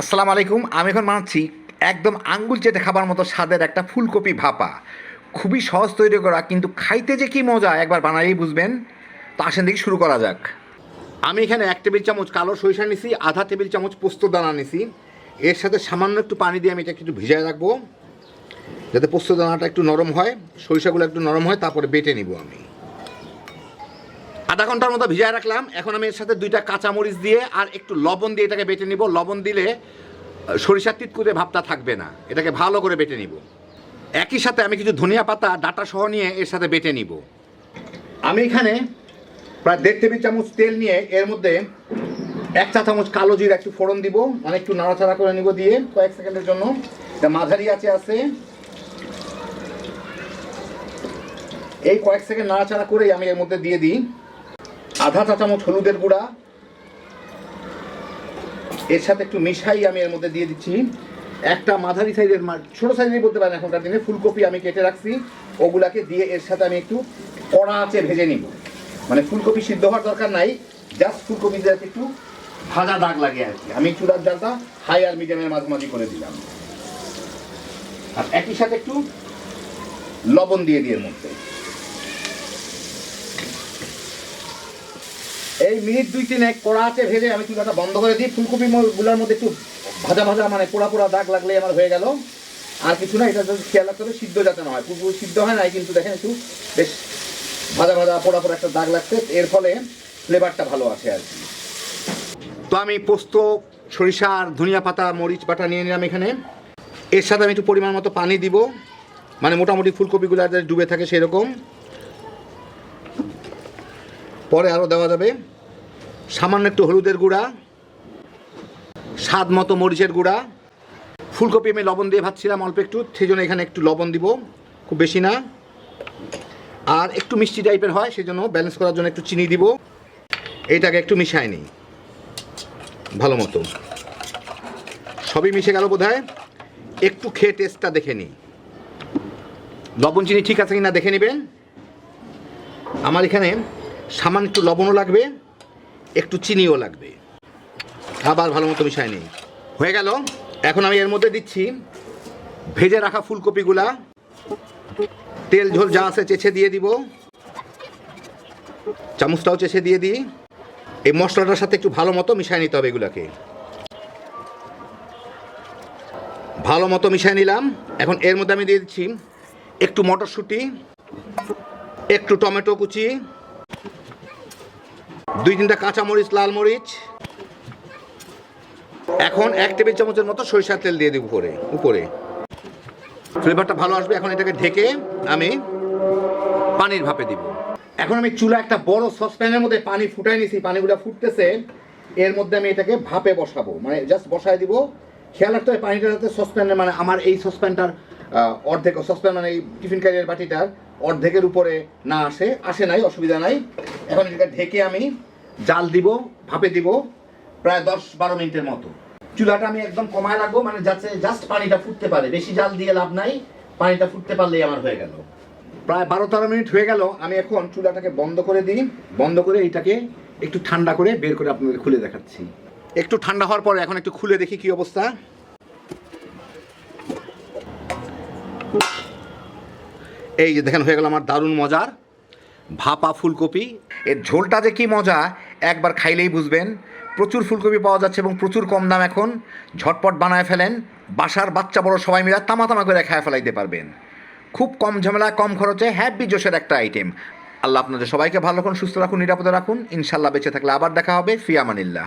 আসসালামু আলাইকুম, আমি এখন বানাচ্ছি একদম আঙ্গুল চেটে খাবার মতো স্বাদের একটা ফুলকপি ভাপা। খুবই সহজ তৈরি করা, কিন্তু খাইতে যে কি মজা, একবার বানালেই বুঝবেন। তো আসেন দেখি শুরু করা যাক। আমি এখানে এক টেবিল চামচ কালো সরিষা নিছি, আধা টেবিল চামচ পোস্ত দানা নিছি। এর সাথে সামান্য একটু পানি দিয়ে আমি এটা একটু ভিজায় রাখব। যাতে পোস্ত দানাটা একটু নরম হয়, সরিষাগুলো একটু নরম হয়, তারপরে বেটে নিব আমি। আধা ঘণ্টার মতো ভিজায় রাখলাম। এখন আমি এর সাথে দুইটা কাঁচামরিচ দিয়ে আর একটু লবণ দিয়ে এটাকে বেটে নিব। লবণ দিলে সরিষার তিতকুতে ভাবটা থাকবে না। এটাকে ভালো করে বেটে নিব। একই সাথে আমি কিছু ধনিয়া পাতা, ডাটা সহ নিয়ে এর সাথে বেটে নিব। আমি এখানে প্রায় দেড় টেবিল চামচ তেল নিয়ে এর মধ্যে এক চা চামচ কালো জিরা একটু ফোড়ন দিব। মানে একটু নাড়াচাড়া করে নিব দিয়ে কয়েক সেকেন্ডের জন্য। মাঝারি আছে আছে। এই কয়েক সেকেন্ড নাড়াচাড়া করেই আমি এর মধ্যে দিয়ে দিই। আধা চা চামচ হলুদের গুঁড়া। এর সাথে একটু মিশাই আমি এর মধ্যে দিয়ে দিচ্ছি। একটা মাঝারি সাইজের ছোট সাইজের বলতে পারেন এখনকার দিনে। ফুলকপি আমি কেটে রাখছি। ওগুলাকে দিয়ে এর সাথে আমি একটু কড়া আঁচে ভেজে নিব। মানে ফুলকপি সিদ্ধ হওয়ার দরকার নাই। জাস্ট ফুলকপি দিয়ে একটু ভাজা দাগ লাগে আর কি। আমি চুলার জালটা হাই আর মিডিয়ামের মাঝামাঝি করে দিলাম। আর একই সাথে একটু লবণ দিয়ে দিয়ে মধ্যে। এই মিনিট দুই তিন এক কড়া আছে, ভেজে আমি চুলাটা বন্ধ করে দিই। ফুলকপি গুলার মধ্যে একটু ভাজা ভাজা মানে পোড়া পোড়া দাগ লাগলে আমার হয়ে গেল। আর কিছু না, এটা যদি খেয়াল রাখতে হবে, সিদ্ধ যাতে না হয়। পুরোপুরি সিদ্ধ হয় না কিন্তু দেখেন একটু বেশ ভাজা ভাজা, পোড়া পোড়া একটা দাগ লাগছে। এর ফলে ফ্লেভারটা ভালো আসে আর কি। তো আমি পোস্ত সরিষা আর ধনিয়া পাতা, মরিচ বাটা নিয়ে নিলাম এখানে। এর সাথে আমি একটু পরিমাণ মতো পানি দিব। মানে মোটামুটি ফুলকপিগুলো ডুবে থাকে সেরকম। পরে আরও দেওয়া যাবে। সামান্য একটু হলুদের গুঁড়া, স্বাদ মতো মরিচের গুঁড়া। ফুলকপি আমি লবণ দিয়ে ভাবছিলাম অল্প একটু সেই জন্য এখানে একটু লবণ দিব, খুব বেশি না। আর একটু মিষ্টি টাইপের হয় সেই জন্য ব্যালেন্স করার জন্য একটু চিনি দিব। এটাকে একটু মিশাই নিই, ভালো মতো। সবই মিশে গেল বোধ একটু খেয়ে টেস্টটা দেখে নিই। লবণ, চিনি ঠিক আছে কিনা দেখে নেবেন। আমার এখানে সামান্য একটু লবণও লাগবে, একটু চিনিও লাগবে। আবার ভালো মতো মিশাই নেই। হয়ে গেল। এখন আমি এর মধ্যে দিচ্ছি ভেজে রাখা ফুলকপিগুলা। তেল, ঝোল যা আছে চেছে দিয়ে দিব। চামচটাও চেছে দিয়ে দিই। এই মশলাটার সাথে একটু ভালো মতো মিশাই নিতে হবে এগুলাকে। ভালো মতো মিশাই নিলাম। এখন এর মধ্যে আমি দিয়ে দিচ্ছি একটু মটরশুঁটি, একটু টমেটো কুচি দুই তিনটা কাঁচামরিচ লাল মরিচ এখন এক টেবিল চামচের মতো সরিষার তেল দিয়ে দিই উপরে উপরে। ফ্লেভারটা ভালো আসবে, এখন এটাকে ঢেকে আমি পানির ভাপে দিব। এখন আমি চুলা একটা বড় সসপ্যানের মধ্যে পানি ফুটাই নিছি, পানিগুলো ফুটতেছে। এর মধ্যে আমি এটাকে ভাপে বসাবো মানে জাস্ট বসায় দিব। খেয়াল রাখতে হবে, পানিটা যাতে সসপ্যানের মানে আমার এই সসপ্যানটার অর্ধেক, সসপ্যান মানে এই টিফিন ক্যারিয়ার বাটিটার অর্ধেকের উপরে না আসে আসে নাই, অসুবিধা নাই। এখন এটাকে ঢেকে আমি জাল দিব, ভাপে দিব, প্রায় দশ বারো মিনিটের মতো। চুলাটা আমি একদম কমায় রাখব মানে যাতে জাস্ট পানিটা ফুটতে পারে। বেশি জাল দিয়ে লাভ নাই, পানিটা ফুটতে পারলেই আমার হয়ে গেল। প্রায় বারো তেরো মিনিট হয়ে গেল, আমি এখন চুলাটাকে বন্ধ করে দিই। বন্ধ করে এইটাকে একটু ঠান্ডা করে বের করে আপনাদের খুলে দেখাচ্ছি। একটু ঠান্ডা হওয়ার পরে এখন একটু খুলে দেখি কি অবস্থা। এই যে দেখেন, হয়ে গেল আমার দারুণ মজার ভাপা ফুলকপি। এর ঝোলটা যে কি মজা, একবার খাইলেই বুঝবেন। প্রচুর ফুলকপি পাওয়া যাচ্ছে এবং প্রচুর কম দাম এখন। ঝটপট বানায় ফেলেন। বাসার বাচ্চা বড় সবাই মিলে তামা তামা করে খায় ফেলাইতে পারবেন। খুব কম ঝামেলা, কম খরচে হ্যাপি জোশের একটা আইটেম আল্লাহ আপনাদের সবাইকে ভালো রাখুন, সুস্থ রাখুন, নিরাপদে রাখুন। ইনশাল্লাহ বেঁচে থাকলে আবার দেখা হবে। ফিয়ামানিল্লাহ।